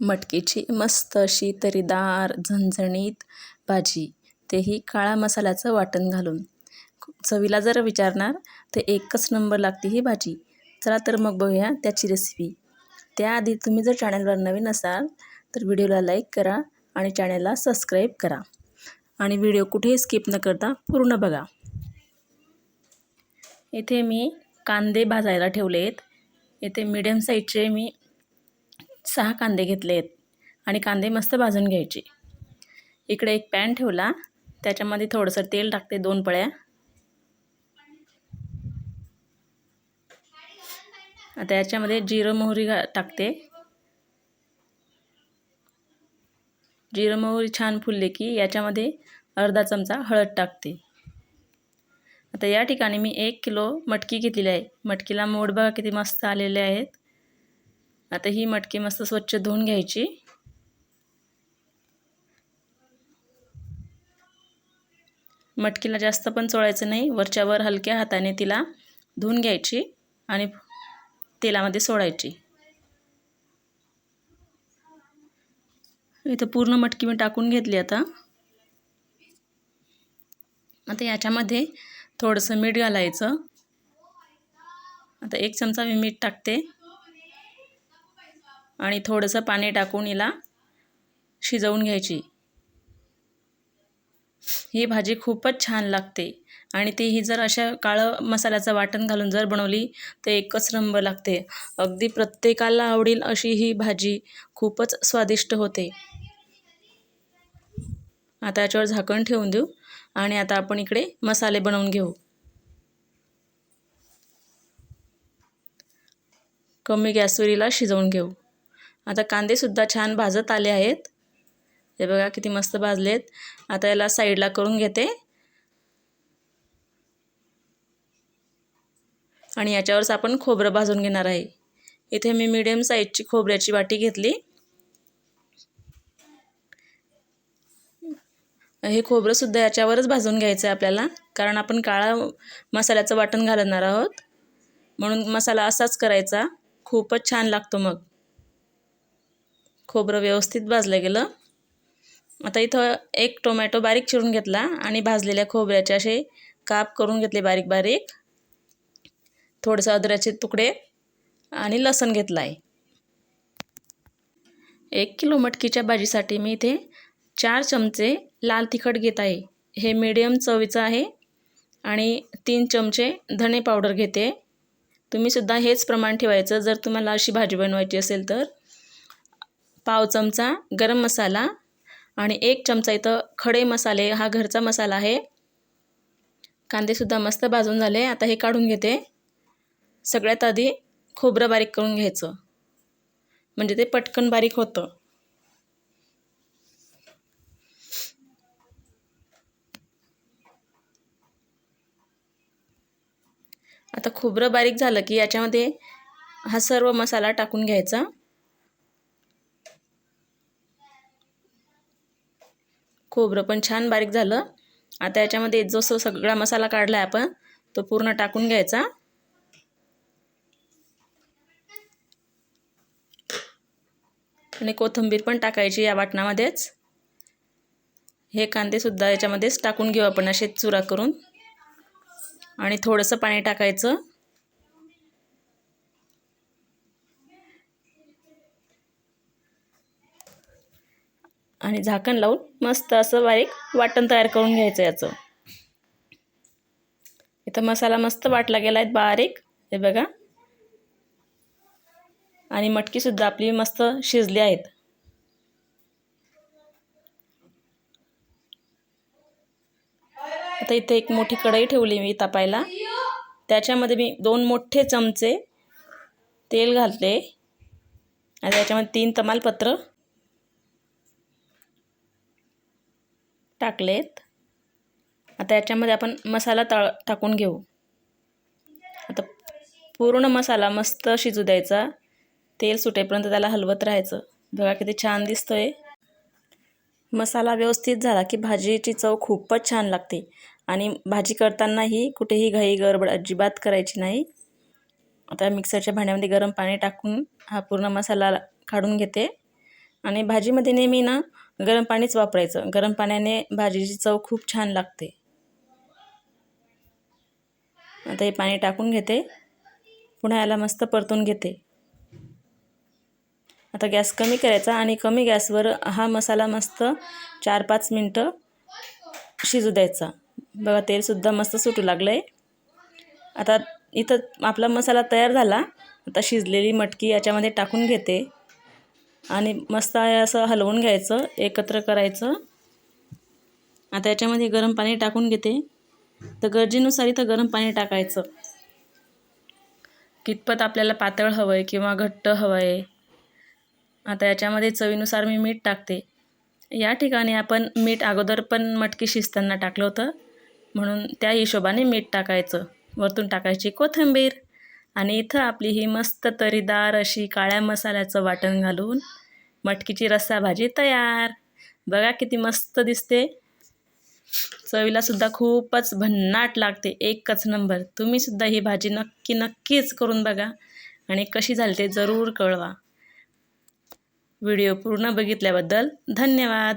मटकीची मस्त अशी तरीदार झणझणीत भाजी. तेही काळा मसाल्याचं वाटण घालून. चवीला जर विचारणार तर एकच नंबर लागते ही भाजी. चला तर मग बघूया त्याची रेसिपी त्याआधी तुम्ही जर चॅनलवर नवीन असाल तर व्हिडिओला लाईक करा आणि चॅनलला सबस्क्राईब करा. आणि व्हिडिओ कुठेही स्किप न करता पूर्ण बघा. येथे मी कांदे भाजायला ठेवले आहेत येथे मीडियम साईजचे मी सहा कांदे घेतले आहेत आणि कांदे मस्त भाजून घ्यायचे. इकडे एक पॅन ठेवला. त्याच्यामध्ये थोडंसं तेल टाकते दोन पळ्या. आता याच्यामध्ये जिरं मोहरी घा टाकते. जिरं मोहरी छान फुलले की याच्यामध्ये अर्धा चमचा हळद टाकते. आता या ठिकाणी मी एक किलो मटकी घेतलेली आहे. मटकीला मोड बघा किती मस्त आलेले आहेत. आता ही मटकी मस्त स्वच्छ धुवून घ्यायची. मटकीला जास्त पण चोळायचं नाही वरच्यावर हलक्या हाताने तिला धुवून घ्यायची आणि तेलामध्ये सोडायची. इथं पूर्ण मटकी मी टाकून घेतली आता. आता याच्यामध्ये थोडंसं मीठ घालायचं. आता एक चमचा मी मीठ टाकते. आणि थोडंसं पाणी टाकून हिला शिजवून घ्यायची. ही भाजी खूपच छान लागते आणि ती ही जर अशा काळं मसाल्याचं वाटण घालून जर बनवली तर एकच नंबर लागते. अगदी प्रत्येकाला आवडेल अशी ही भाजी. खूपच स्वादिष्ट होते. आता याच्यावर झाकण ठेवून देऊ आणि आता आपण इकडे मसाले बनवून घेऊ. कमी गॅसवरीला शिजवून घेऊ. आता कांदेसुद्धा छान भाजत आले आहेत. हे बघा किती मस्त भाजलेत. आता याला साईडला करून घेते. आणि याच्यावरच आपण खोबरं भाजून घेणार आहे. इथे मी मीडियम साईजची खोबऱ्याची वाटी घेतली. हे खोबरंसुद्धा याच्यावरच भाजून घ्यायचं आहे आपल्याला. कारण आपण काळा मसाल्याचं वाटण घालणार आहोत. म्हणून मसाला असाच करायचा. खूपच छान लागतो मग. खोबरं व्यवस्थित भाजलं गेलं. आता इथं एक टोमॅटो बारीक चिरून घेतला आणि भाजलेल्या खोबऱ्याचे असे काप करून घेतले बारीक बारीक. थोडंसं अद्रकचे तुकडे आणि लसण घेतला आहे एक किलो मटकीच्या भाजीसाठी मी इथे चार चमचे लाल तिखट घेत आहे. हे मीडियम चवीचं आहे आणि तीन चमचे धणे पावडर घेते. तुम्हीसुद्धा हेच प्रमाण ठेवायचं. जर तुम्हाला अशी भाजी बनवायची असेल तर पाव चमचा गरम मसाला आणि एक चमचा इथं खडे मसाले हा घरचा मसाला आहे. कांदेसुद्धा मस्त भाजून झाले. आता हे काढून घेते. सगळ्यात आधी खोबरं बारीक करून घ्यायचं. म्हणजे ते पटकन बारीक होतं. आता खोबरं बारीक झालं की याच्यामध्ये हा सर्व मसाला टाकून घ्यायचा. खोबरं पण छान बारीक झालं. आता याच्यामध्ये जो सगळा मसाला काढला आहे आपण तो पूर्ण टाकून घ्यायचा. आणि कोथिंबीर पण टाकायची या वाटणामध्येच. हे कांदेसुद्धा याच्यामध्येच टाकून घेऊ आपण असे चुरा करून. आणि थोडंसं पाणी टाकायचं. आणि झाकण लावून मस्त असं बारीक वाटण तयार करून घ्यायचं याचं. इथं मसाला मस्त वाटला गेला आहे बारीक. हे बघा. आणि मटकीसुद्धा आपली मस्त शिजली आहेत. आता इथे एक मोठी कढई ठेवली मी तापायला. त्याच्यामध्ये मी दोन मोठे चमचे तेल घालते आणि त्याच्यामध्ये तीन तमालपत्र. टाकलेत. आता याच्यामध्ये आपण मसाला तळ टाकून घेऊ. आता पूर्ण मसाला मस्त शिजू द्यायचा. तेल सुटेपर्यंत त्याला हलवत राहायचं. बघा किती छान दिसतोय. मसाला व्यवस्थित झाला की भाजीची चव खूपच छान लागते. आणि भाजी करतानाही कुठेही घाई गडबड अजिबात करायची नाही. आता मिक्सरच्या भांड्यामध्ये गरम पाणी टाकून हा पूर्ण मसाला काढून घेते. आणि भाजीमध्ये नेहमी ना गरम पाणीच वापरायचं. गरम पाण्याने भाजीची चव खूप छान लागते. आता हे पाणी टाकून घेते. पुन्हा याला मस्त परतून घेते. आता गॅस कमी करायचा आणि कमी गॅसवर हा मसाला मस्त चार पाच मिनटं शिजू द्यायचा. बघा तेलसुद्धा मस्त सुटू लागलं आहे आता इथं आपला मसाला तयार झाला. आता शिजलेली मटकी याच्यामध्ये टाकून घेते. आणि मस्त असं हलवून घ्यायचं एकत्र करायचं. आता याच्यामध्ये गरम पाणी टाकून घेते. तर गरजेनुसार इथं गरम पाणी टाकायचं. कितपत आपल्याला पातळ हवं आहे किंवा घट्ट हवं आहे आता याच्यामध्ये चवीनुसार मी मीठ टाकते. या ठिकाणी आपण मीठ अगोदर पण मटकी शिजताना टाकलं होतं. म्हणून त्या हिशोबाने मीठ टाकायचं. वरतून टाकायची कोथिंबीर. आणि इथं आपली ही मस्त तरीदार अशी काळ्या मसाल्याचं वाटण घालून मटकीची रस्सा भाजी तयार. बघा किती मस्त दिसते. चवीलासुद्धा खूपच भन्नाट लागते. एकच नंबर. तुम्हीसुद्धा ही भाजी नक्की नक्कीच करून बघा आणि कशी झाली ते जरूर कळवा. व्हिडिओ पूर्ण बघितल्याबद्दल धन्यवाद.